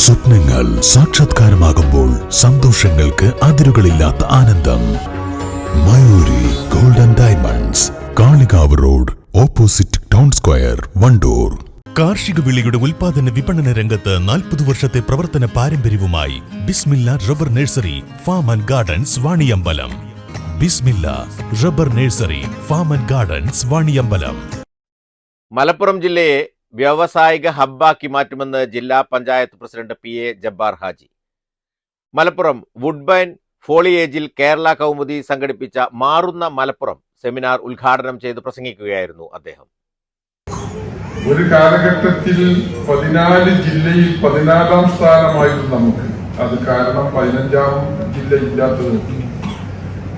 സ്വപ്നങ്ങൾ സാക്ഷാത്കാരമാകുമ്പോൾ സന്തോഷങ്ങൾക്ക് അതിരുകളില്ലാത്ത ആനന്ദം. Mayuri golden diamonds Kalikavu road opposite town square Wandoor. കാർഷിക വിളിയുടെ ഉൽപാദന വിപണന രംഗത്ത് നാൽപ്പത് വർഷത്തെ പ്രവർത്തന പാരമ്പര്യവുമായി Bismilla rubber nursery farm and gardens Vaniyambalam. Bismilla rubber nursery farm and gardens Vaniyambalam. Malappuram ജില്ലയെ വ്യാവസായിക ഹബ്ബാക്കി മാറ്റുമെന്ന് ജില്ലാ panchayat president P A Jabbar Haji. Malappuram woodbine ഫോളിയേജിൽ Kerala Kaumudi സംഘടിപ്പിച്ച മാറുന്ന മലപ്പുറം സെമിനാർ ഉദ്ഘാടനം ചെയ്ത് പ്രസംഗിക്കുകയായിരുന്നു അദ്ദേഹം. ഒരു കാലഘട്ടത്തിൽ പതിനാല് ജില്ലയിൽ പതിനാലാം സ്ഥാനമായിരുന്നു നമുക്ക്. അത് കാരണം പതിനഞ്ചാം ജില്ല ഇല്ലാത്തത്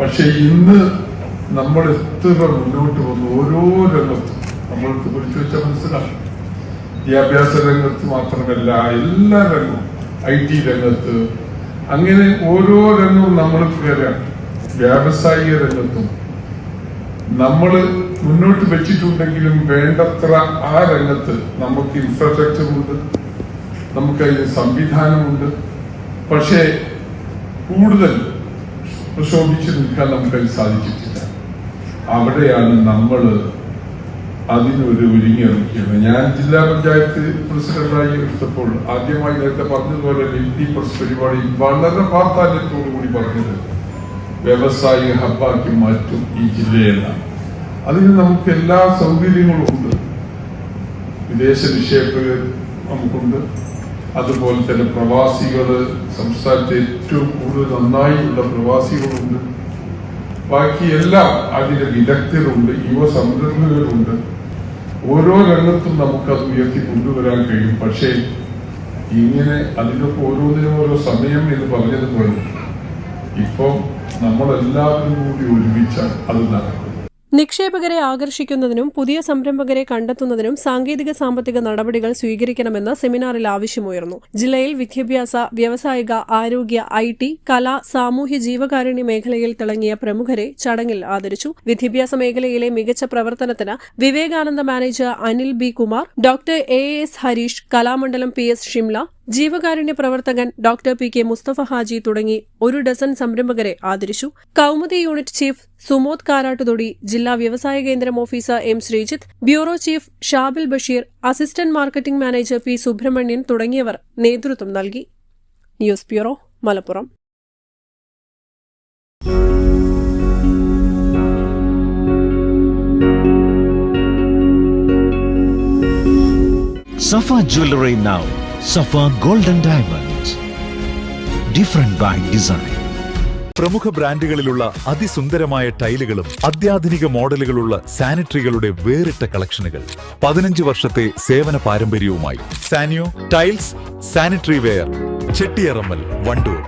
പക്ഷെ ഇന്ന് നമ്മൾ എത്ര മുന്നോട്ട് വന്നു? ഓരോ രംഗത്തും. നമ്മൾക്ക് കുറിച്ച് വെച്ച മനസ്സിലാക്കും വിദ്യാഭ്യാസ രംഗത്ത് മാത്രമല്ല എല്ലാ രംഗവും ഐ ടി രംഗത്ത്. അങ്ങനെ ഓരോ രംഗവും നമ്മൾ കയറാണ് വ്യാവസായിക രംഗത്തും. നമ്മൾ മുന്നോട്ട് വെച്ചിട്ടുണ്ടെങ്കിലും വേണ്ടത്ര ആ രംഗത്ത് നമുക്ക് ഇൻഫ്രാസ്ട്രക്ചറുണ്ട് നമുക്ക് അതിന് സംവിധാനമുണ്ട്. പക്ഷേ കൂടുതൽ പ്രശോഭിച്ചു നിൽക്കാൻ നമുക്കതിന് സാധിച്ചിട്ടില്ല. അവിടെയാണ് നമ്മൾ അതിനൊരു ഒരുങ്ങിയിറക്കിയത് ഞാൻ ജില്ലാ പഞ്ചായത്ത് പ്രസിഡന്റായി എടുത്തപ്പോൾ ആദ്യമായി നേരത്തെ പറഞ്ഞതുപോലെ ലിറ്റി പ്രസ് പരിപാടി വളരെ പ്രാധാന്യത്തോടു കൂടി പറഞ്ഞത് വ്യവസായിക ഹബ്ബാക്കി മാറ്റും ഈ ജില്ലയെല്ലാം അതിന് നമുക്ക് എല്ലാ സൗകര്യങ്ങളും ഉണ്ട്. വിദേശ നിക്ഷേപകർ നമുക്കുണ്ട്. അതുപോലെ തന്നെ പ്രവാസികൾ സംസ്ഥാനത്ത് ഏറ്റവും കൂടുതൽ നന്നായി ഉള്ള പ്രവാസികളുണ്ട്. ബാക്കി എല്ലാം അതിന് വിദഗ്ധരുണ്ട് യുവ സംരംഭകരുണ്ട് ഓരോ രംഗത്തും നമുക്കത് ഉയർത്തി കൊണ്ടുവരാൻ കഴിയും. പക്ഷേ ഇങ്ങനെ അതിനൊക്കെ ഓരോന്നിനും ഓരോ സമയം എന്ന് പറഞ്ഞതുപോലെ ഇപ്പം നമ്മളെല്ലാവരും കൂടി ഒരുമിച്ചാൽ അത് നടക്കുന്നത്. നിക്ഷേപകരെ ആകർഷിക്കുന്നതിനും പുതിയ സംരംഭകരെ കണ്ടെത്തുന്നതിനും സാങ്കേതിക സാമ്പത്തിക നടപടികൾ സ്വീകരിക്കണമെന്ന് സെമിനാറിൽ ആവശ്യമുയർന്നു. ജില്ലയിൽ വിദ്യാഭ്യാസ വ്യാവസായിക ആരോഗ്യ ഐ ടി കല സാമൂഹ്യ ജീവകാരുണ്യ മേഖലയിൽ തിളങ്ങിയ പ്രമുഖരെ ചടങ്ങിൽ ആദരിച്ചു. വിദ്യാഭ്യാസ മേഖലയിലെ മികച്ച പ്രവർത്തനത്തിന് Vivekananda manager Anil B Kumar doctor A S Harish Kalamandalam P S Shimla ജീവകാരുണ്യ പ്രവർത്തകൻ doctor P K Mustafa Haji തുടങ്ങി ഒരു ഡസൻ സംരംഭകരെ ആദരിച്ചു. കൌമുദി യൂണിറ്റ് ചീഫ് സുമോദ് കാരാട്ടുതൊടി ജില്ലാ വ്യവസായ കേന്ദ്രം officer M Sreejith bureau chief Shabil Basheer assistant marketing manager P Subrahmanian തുടങ്ങിയവർ നേതൃത്വം നൽകി. News bureau Malappuram. Safa Jewelry now. Safa Golden Diamonds. Different by design. പ്രമുഖ ബ്രാൻഡുകളിലുള്ള അതിസുന്ദരമായ ടൈലുകളും അത്യാധുനിക മോഡലുകളുള്ള സാനിറ്ററികളുടെ വേറിട്ട കളക്ഷനുകൾ പതിനഞ്ച് വർഷത്തെ സേവന പാരമ്പര്യവുമായി Sanyo tiles sanitary ware Chettiyarammal Wandoor